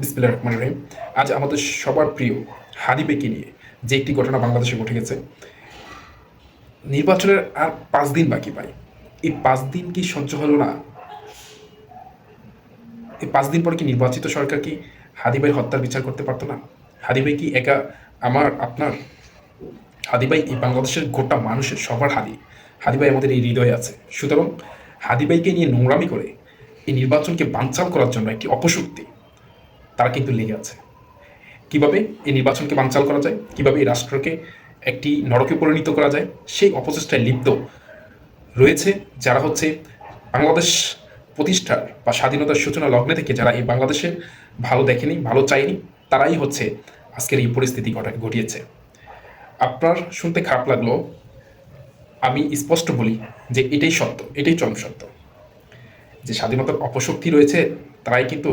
বিসমিল্লা রহমান রহিম। আজ আমাদের সবার প্রিয় হাদিবেকে নিয়ে যে একটি ঘটনা বাংলাদেশে ঘটে গেছে। নির্বাচনের আর পাঁচ দিন বাকি পাই এই পাঁচ দিন কি সহ্য হলো না? এই পাঁচ দিন পর কি নির্বাচিত সরকার কি হাদিবাই হত্যার বিচার করতে পারতো না? হাদিবাই কি একা আমার, আপনার? হাদিবাই এই বাংলাদেশের গোটা মানুষের সবার হাদি হাদিবাই আমাদের এই হৃদয়ে আছে। সুতরাং হাদিবাইকে নিয়ে নোংরামি করে এই নির্বাচনকে বানচাল করার জন্য একটি অপশক্তি তারা কিন্তু লেগে আছে। কীভাবে এই নির্বাচনকে বানচাল করা যায়, কীভাবে এই রাষ্ট্রকে একটি নরকে পরিণত করা যায়, সেই অপচেষ্টায় লিপ্ত রয়েছে যারা হচ্ছে বাংলাদেশ প্রতিষ্ঠার বা স্বাধীনতার সূচনা লগ্নে থেকে যারা এই বাংলাদেশের ভালো দেখেনি, ভালো চায়নি, তারাই হচ্ছে আজকের এই পরিস্থিতি ঘটা ঘটিয়েছে। আপনার শুনতে খারাপ লাগল, আমি স্পষ্ট বলি যে এটাই সত্য, এটাই চরম সত্য। যে স্বাধীনতার অপশক্তি রয়েছে, তারাই কিন্তু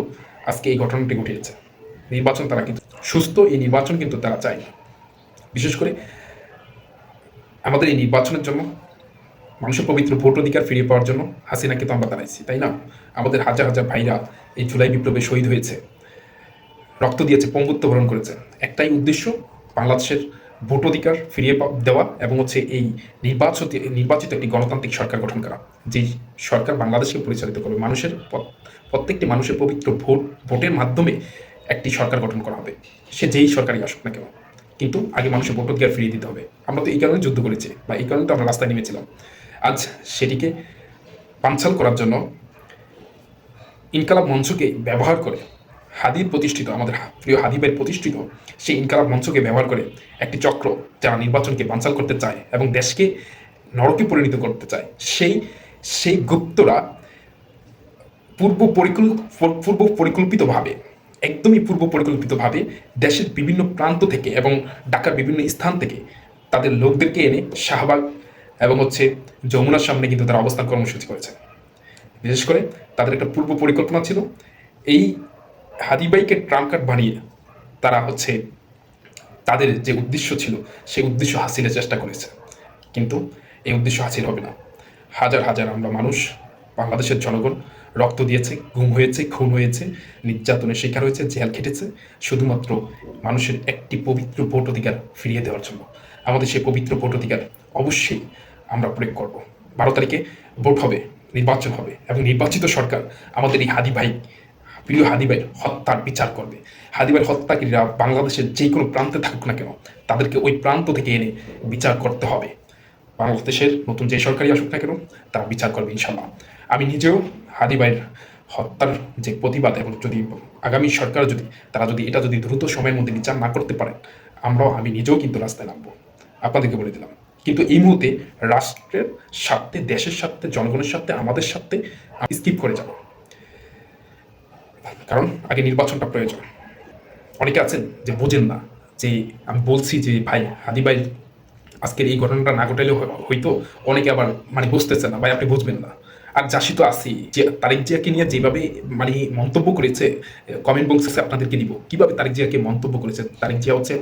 আজকে এই ঘটনাটি ঘটিয়েছে। নির্বাচন তারা কিন্তু সুস্থ, এই নির্বাচন কিন্তু তারা চায় বিশেষ করে আমাদের এই নির্বাচনের জন্য মানুষের পবিত্র ভোট অধিকার ফিরিয়ে পাওয়ার জন্য হাসিনাকে তো আমরা দাঁড়াইছি, তাই না? আমাদের হাজার হাজার ভাইরা এই জুলাই বিপ্লবে শহীদ হয়েছে, রক্ত দিয়েছে, পঙ্গুত্ব বরণ করেছে। একটাই উদ্দেশ্য, বাংলাদেশের ভোট অধিকার ফিরিয়ে দেওয়া এবং হচ্ছে এই নির্বাচিত নির্বাচিত একটি গণতান্ত্রিক সরকার গঠন করা। যেই সরকার বাংলাদেশকে পরিচালিত করবে, মানুষের প্রত্যেকটি মানুষের পবিত্র ভোট, ভোটের মাধ্যমে একটি সরকার গঠন করা হবে। সে যেই সরকারই আসুক না কেন। কিন্তু আগে মানুষের ভোট অধিকার ফিরিয়ে দিতে হবে। আমরা তো এই কারণে যুদ্ধ করেছি বা এই কারণে তো আমরা রাস্তায় নেমেছিলাম। আজ সেটিকে পাঞ্চাল করার জন্য ইনকালাব মঞ্চকে ব্যবহার করে হাদির প্রতিষ্ঠিত, আমাদের প্রিয় হাদিবের প্রতিষ্ঠিত সেই ইনকালাব মঞ্চকে ব্যবহার করে একটি চক্র যারা নির্বাচনকে বানচাল করতে চায় এবং দেশকে নরকে পরিণত করতে চায়, সেই সেই গুপ্তরা পূর্ব পূর্ব পরিকল্পিতভাবে, একদমই পূর্ব পরিকল্পিতভাবে দেশের বিভিন্ন প্রান্ত থেকে এবং ঢাকার বিভিন্ন স্থান থেকে তাদের লোকদেরকে এনে শাহবাগ এবং হচ্ছে যমুনার সামনে কিন্তু তারা অবস্থান কর্মসূচি করেছে। বিশেষ করে তাদের একটা পূর্ব পরিকল্পনা ছিল, এই হাদিবাইকে ট্রাম্প কার্ড বানিয়ে তারা হচ্ছে তাদের যে উদ্দেশ্য ছিল, সেই উদ্দেশ্য হাসিলের চেষ্টা করেছে। কিন্তু এই উদ্দেশ্য হাসিল হবে না। হাজার হাজার আমরা মানুষ, বাংলাদেশের জনগণ, রক্ত দিয়েছে গুম হয়েছে, খুন হয়েছে, নির্যাতনের শিকার হয়েছে, জেল খেটেছে, শুধুমাত্র মানুষের একটি পবিত্র ভোট অধিকার ফিরিয়ে দেওয়ার জন্য। আমাদের সেই পবিত্র ভোট অধিকার অবশ্যই আমরা প্রয়োগ করব। বারো তারিখে ভোট হবে, নির্বাচন হবে এবং নির্বাচিত সরকার আমাদের এই হাদি ভাই, প্রিয় হাদিবাইয়ের হত্যার বিচার করবে। হাদিবাইয়ের হত্যাকারীরা বাংলাদেশের যে কোনো প্রান্তে থাকুক না কেন, তাদেরকে ওই প্রান্ত থেকে এনে বিচার করতে হবে। বাংলাদেশের নতুন যে সরকারি আসুক না কেন, তারা বিচার করবে ইনশাল্লাহ আমি নিজেও হাদিবাইয়ের হত্যার যে প্রতিবাদ এবং যদি আগামী সরকার যদি, তারা যদি এটা যদি দ্রুত সময়ের মধ্যে বিচার না করতে পারে, আমরাও, আমি নিজেও কিন্তু রাস্তায় নামবো। আপনাদেরকে বলে দিলাম। কিন্তু এই মুহূর্তে রাষ্ট্রের স্বার্থে, দেশের স্বার্থে, জনগণের স্বার্থে, আমাদের স্বার্থে আমি স্কিপ করে যাব। কারণ আগে নির্বাচনটা প্রয়োজন। অনেকে আছেন যে বোঝেন না যে আমি বলছি যে, ভাই হাদি ভাই আজকের এই ঘটনাটা না ঘটাইলে হয়তো অনেকে আবার মানে বুঝতেছে না ভাই আপনি বুঝবেন না। আর জাসি তো আসি যে তারেক জিয়াকে নিয়ে যেভাবে মানে মন্তব্য করেছে কমেন্ট বক্সে আপনাদেরকে দিব। কীভাবে তারেক জিয়াকে মন্তব্য করেছে? তারিক জিয়া হচ্ছে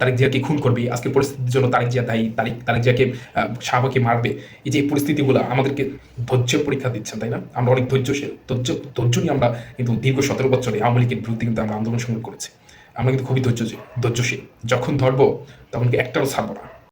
তারেক জিয়াকে খুন করবে আজকে পরিস্থিতির জন্য তারেক জিয়া দায়ী তারেক তারেক জিয়াকে আহ, শাহবাগে মারবে। এই যে পরিস্থিতিগুলো আমাদেরকে ধৈর্য পরীক্ষা দিচ্ছেন তাই না? আমরা অনেক ধৈর্যশীল ধৈর্য ধৈর্য নিয়ে আমরা কিন্তু দীর্ঘ সতেরো বছরে আওয়ামী লীগের বিরুদ্ধে কিন্তু আমরা আন্দোলন সংগ্রহ করেছি। আমরা কিন্তু খুবই ধৈর্য ধৈর্যশীল। যখন ধরবো তখন কি একটাও ছাড়বো না।